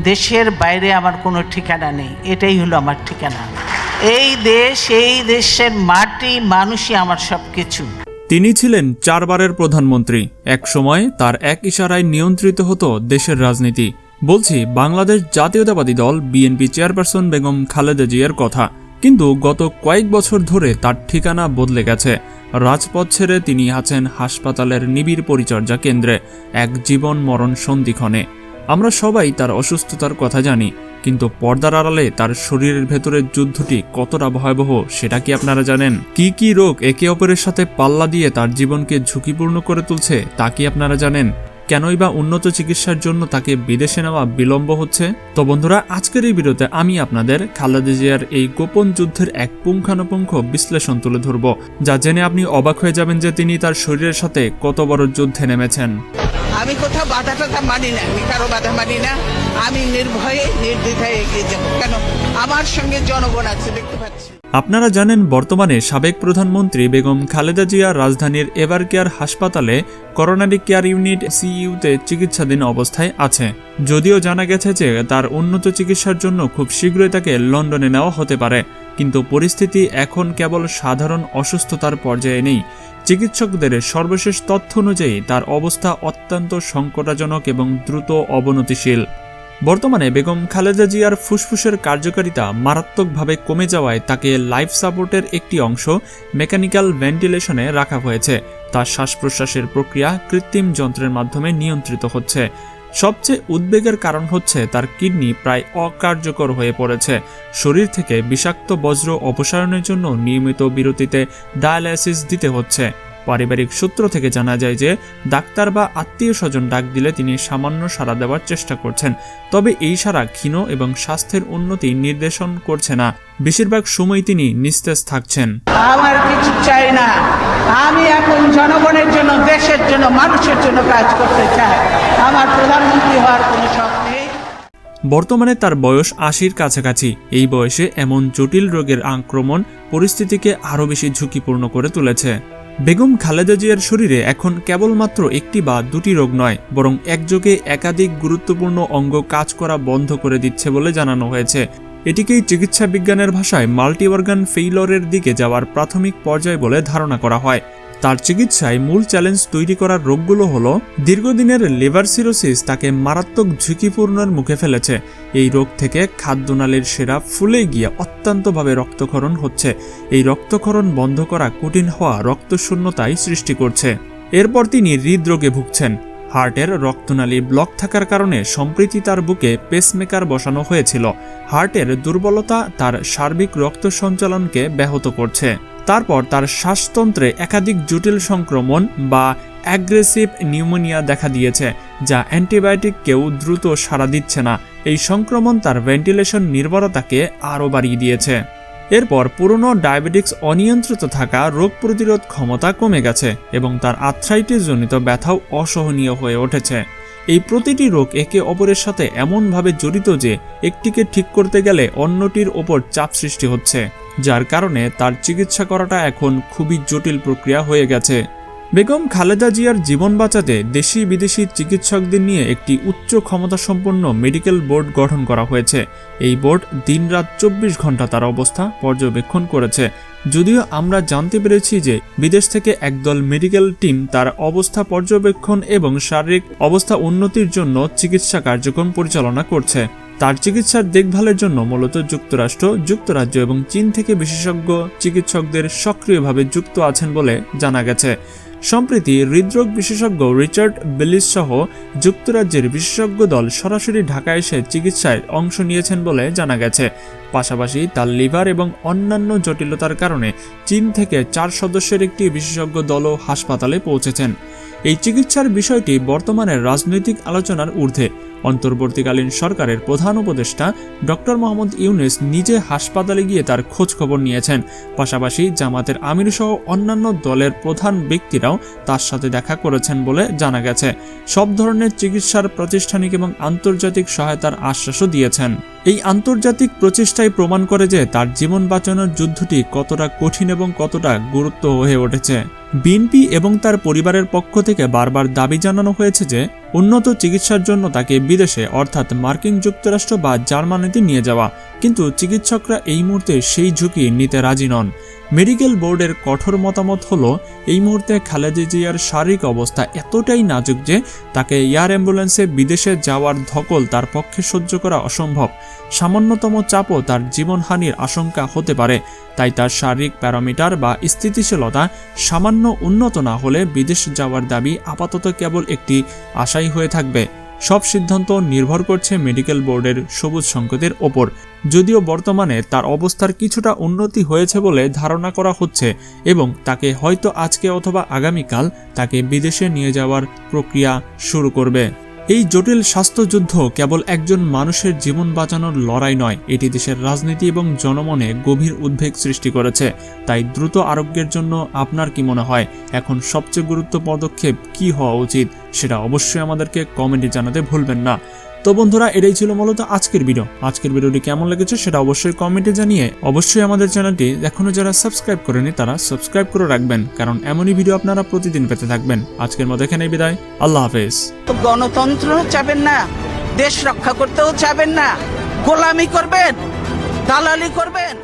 দেশের বাইরে আমার কোনো ঠিকানা নেই, এটাই হলো আমার ঠিকানা। এই দেশ, এই দেশের মাটি, মানুষই আমার সব কিছু তিনি ছিলেন চারবারের প্রধানমন্ত্রী। এক সময় তার এক ইশারায় নিয়ন্ত্রিত হতো দেশের রাজনীতি। বলছি, বাংলাদেশ জাতীয়তাবাদী দল, বিএনপি চেয়ারপারসন বেগম খালেদা জিয়ার কথা। কিন্তু গত কয়েক বছর ধরে তার ঠিকানা বদলে গেছে। রাজপথ ছেড়ে তিনি আছেন হাসপাতালের নিবিড় পরিচর্যা কেন্দ্রে, এক জীবন মরণ সন্ধিক্ষণে। আমরা সবাই তার অসুস্থতার কথা জানি, কিন্তু পর্দার আড়ালে তার শরীরের ভেতরের যুদ্ধটি কতটা ভয়াবহ সেটা কি আপনারা জানেন? কি কি রোগ একে অপরের সাথে পাল্লা দিয়ে তার জীবনকে ঝুঁকিপূর্ণ করে তুলছে তা কি আপনারা জানেন? কেনই বা উন্নত চিকিৎসার জন্য তাকে বিদেশে নেওয়া বিলম্ব হচ্ছে? তো বন্ধুরা, আজকের এই ভিডিওতে আমি আপনাদের খালেদা জিয়ার এই গোপন যুদ্ধের এক পুঙ্খানুপুঙ্খ বিশ্লেষণ তুলে ধরব, যা জেনে আপনি অবাক হয়ে যাবেন যে তিনি তার শরীরের সাথে কত বড় যুদ্ধে নেমেছেন। আমি কোথাও বাধা টাধা মানি না, আমি কারও বাধা মানি না। আমি নির্ভয়ে, নির্দ্বিধায় এগিয়ে যাব। কেন? আমার সঙ্গে জনগণ আছে, দেখতে পাচ্ছি। আপনারা জানেন, বর্তমানে সাবেক প্রধানমন্ত্রী বেগম খালেদা জিয়া রাজধানীর এভার কেয়ার হাসপাতালে করোনারি কেয়ার ইউনিট সিইউতে চিকিৎসাধীন অবস্থায় আছে। যদিও জানা গেছে যে তার উন্নত চিকিৎসার জন্য খুব শীঘ্রই তাকে লন্ডনে নেওয়া হতে পারে, কিন্তু পরিস্থিতি এখন কেবল সাধারণ অসুস্থতার পর্যায়ে নেই। চিকিৎসকদের সর্বশেষ তথ্য অনুযায়ী তার অবস্থা অত্যন্ত সংকটাজনক এবং দ্রুত অবনতিশীল। বর্তমানে বেগম খালেদা জিয়ার ফুসফুসের কার্যকারিতা মারাত্মকভাবে কমে যাওয়ায় তাকে লাইফ সাপোর্টের একটি অংশ মেকানিক্যাল ভেন্টিলেশনে রাখা হয়েছে। তার শ্বাস প্রশ্বাসের প্রক্রিয়া কৃত্রিম যন্ত্রের মাধ্যমে নিয়ন্ত্রিত হচ্ছে। সবচেয়ে উদ্বেগের কারণ হচ্ছে তার কিডনি প্রায় অকার্যকর হয়ে পড়েছে। শরীর থেকে বিষাক্ত বজ্র অপসারণের জন্য নিয়মিত বিরতিতে ডায়ালাইসিস দিতে হচ্ছে। পারিবারিক সূত্র থেকে জানা যায় যে ডাক্তার বা আত্মীয় স্বজন ডাক দিলে তিনি সামান্য সাড়া দেওয়ার চেষ্টা করছেন। তবে এই সাড়া ক্ষীণ এবং স্বাস্থ্যের উন্নতি নির্দেশন করছে না। বেশিরভাগ সময় তিনি নিস্তেজ থাকছেন। আমার কিছু চাই না। আমি এখন জনগণের জন্য দেশের জন্য মানুষের জন্য কাজ করতে চাই। আমার প্রধানমন্ত্রী হওয়ার কোনো শখ নেই। বর্তমানে তার বয়স আশির কাছাকাছি। এই বয়সে এমন জটিল রোগের আক্রমণ পরিস্থিতিকে আরও বেশি ঝুঁকিপূর্ণ করে তুলেছে। বেগম খালেদা জিয়ার শরীরে এখন কেবলমাত্র একটি বা দুটি রোগ নয়, বরং একযোগে একাধিক গুরুত্বপূর্ণ অঙ্গ কাজ করা বন্ধ করে দিচ্ছে বলে জানানো হয়েছে। এটিকেই চিকিৎসা বিজ্ঞানের ভাষায় মাল্টি অর্গান ফেইলরের দিকে যাওয়ার প্রাথমিক পর্যায় বলে ধারণা করা হয়। তার চিকিৎসায় মূল চ্যালেঞ্জ তৈরি করার রোগগুলো হলো, দীর্ঘদিনের লিভার সিরোসিস তাকে মারাত্মক ঝুঁকিপূর্ণের মুখে ফেলেছে। এই রোগ থেকে খাদ্যনালীর সেরা ফুলে গিয়ে অত্যন্তভাবে রক্তক্ষরণ হচ্ছে। এই রক্তক্ষরণ বন্ধ করা কঠিন হওয়া রক্তশূন্যতাই সৃষ্টি করছে। এরপর তিনি হৃদরোগে ভুগছেন। হার্টের রক্তনালী ব্লক থাকার কারণে সম্প্রীতি তার বুকে পেসমেকার বসানো হয়েছিল। হার্টের দুর্বলতা তার সার্বিক রক্ত সঞ্চালনকে ব্যাহত করছে। তারপর তার শ্বাসতন্ত্রে একাধিক জটিল সংক্রমণ বা অ্যাগ্রেসিভ নিউমোনিয়া দেখা দিয়েছে, যা অ্যান্টিবায়োটিককেও দ্রুত সাড়া দিচ্ছে না। এই সংক্রমণ তার ভেন্টিলেশন নির্ভরতাকে আরও বাড়িয়ে দিয়েছে। এরপর পুরনো ডায়াবেটিক্স অনিয়ন্ত্রিত থাকা রোগ প্রতিরোধ ক্ষমতা কমে গেছে এবং তার আর্থ্রাইটিস জনিত ব্যথাও অসহনীয় হয়ে উঠেছে। এই প্রতিটি রোগ একে অপরের সাথে এমনভাবে জড়িত যে, একটিকে ঠিক করতে গেলে অন্যটির ওপর চাপ সৃষ্টি হচ্ছে। যার কারণে তার চিকিৎসা করাটা এখন খুবই জটিল প্রক্রিয়া হয়ে গেছে। বেগম খালেদা জিয়ার জীবন বাঁচাতে দেশি বিদেশি চিকিৎসকদের নিয়ে একটি উচ্চ ক্ষমতাসম্পন্ন মেডিকেল বোর্ড গঠন করা হয়েছে। এই বোর্ড দিনরাত চব্বিশ ঘণ্টা তার অবস্থা পর্যবেক্ষণ করেছে। যদিও আমরা জানতে পেরেছি যে বিদেশ থেকে একদল মেডিকেল টিম তার অবস্থা পর্যবেক্ষণ এবং শারীরিক অবস্থা উন্নতির জন্য চিকিৎসা কার্যক্রম পরিচালনা করছে। তার চিকিৎসার দেখভালের জন্য মূলত যুক্তরাষ্ট্র, যুক্তরাজ্য এবং চীন থেকে বিশেষজ্ঞ চিকিৎসকদের সক্রিয়ভাবে যুক্ত আছেন বলে জানা গেছে। সম্প্রতি হৃদরোগ বিশেষজ্ঞ রিচার্ড বেলিস সহ যুক্তরাজ্যের বিশেষজ্ঞ দল সরাসরি ঢাকায় এসে চিকিৎসায় অংশ নিয়েছেন বলে জানা গেছে। পাশাপাশি তার লিভার এবং অন্যান্য জটিলতার কারণে চীন থেকে চার সদস্যের একটি বিশেষজ্ঞ দলও হাসপাতালে পৌঁছেছেন। এই চিকিৎসার বিষয়টি বর্তমানে রাজনৈতিক আলোচনার ঊর্ধ্বে। অন্তর্বর্তীকালীন সরকারের প্রধান উপদেষ্টা ডক্টর মোহাম্মদ ইউনুস নিজে হাসপাতালে গিয়ে তার খোঁজ খবর নিয়েছেন। পাশাপাশি জামাতের আমির সহ অন্যান্য দলের প্রধান ব্যক্তিরাও তার সাথে দেখা করেছেন বলে জানা গেছে। সব ধরনের চিকিৎসার প্রাতিষ্ঠানিক এবং আন্তর্জাতিক সহায়তার আশ্বাসও দিয়েছেন। এই আন্তর্জাতিক প্রচেষ্টাই প্রমাণ করে যে তার জীবন বাঁচানোর যুদ্ধটি কতটা কঠিন এবং কতটা গুরুত্ব হয়ে উঠেছে। বিএনপি এবং তার পরিবারের পক্ষ থেকে বারবার দাবি জানানো হয়েছে যে উন্নত চিকিৎসার জন্য তাকে বিদেশে, অর্থাৎ মার্কিন যুক্তরাষ্ট্র বা জার্মানিতে নিয়ে যাওয়া। কিন্তু চিকিৎসকরা এই মুহূর্তে সেই ঝুঁকি নিতে রাজি নন। মেডিকেল বোর্ডের কঠোর মতামত হলো, এই মুহূর্তে খালেদা জিয়ার শারীরিক অবস্থা এতটাই নাজুক যে তাকে এয়ার অ্যাম্বুলেন্সে বিদেশে যাওয়ার ধকল তার পক্ষে সহ্য করা অসম্ভব। সামান্যতম চাপও তার জীবনহানির আশঙ্কা হতে পারে, তাই তার শারীরিক প্যারামিটার বা স্থিতিশীলতা সামান্য উন্নত না হলে বিদেশ যাওয়ার দাবি আপাতত কেবল একটি আশাই হয়ে থাকবে। সব সিদ্ধান্ত নির্ভর করছে মেডিকেল বোর্ডের সবুজ সংকেতের ওপর। যদিও বর্তমানে তার অবস্থার কিছুটা উন্নতি হয়েছে বলে ধারণা করা হচ্ছে এবং তাকে হয়তো আজকে অথবা আগামীকাল তাকে বিদেশে নিয়ে যাওয়ার প্রক্রিয়া শুরু করবে। এই জটিল স্বাস্থ্যযুদ্ধ কেবল একজন মানুষের জীবন বাঁচানোর লড়াই নয়, এটি দেশের রাজনীতি এবং জনমনে গভীর উদ্বেগ সৃষ্টি করেছে। তাই দ্রুত আরোগ্যের জন্য আপনার কি মনে হয়? এখন সবচেয়ে গুরুত্ব পদক্ষেপ কি হওয়া উচিত? সেটা অবশ্যই আমাদেরকে কমেন্টে জানাতে ভুলবেন না। তো বন্ধুরা, এটাই ছিল মূলত আজকের ভিডিও আজকের ভিডিওটি কেমন লেগেছে সেটা অবশ্যই কমেন্টে জানিয়ে অবশ্যই আমাদের চ্যানেলটি এখনও যারা সাবস্ক্রাইব করেনি, তারা সাবস্ক্রাইব করে রাখবেন, কারণ এমনই ভিডিও আপনারা প্রতিদিন পেতে থাকবেন। আজকের মতো এখানেই বিদায়। আল্লাহ হাফেজ। গণতন্ত্র চাবেন না, দেশ রক্ষা করতেও চাবেন না, গোলামি করবেন, দালালি করবেন।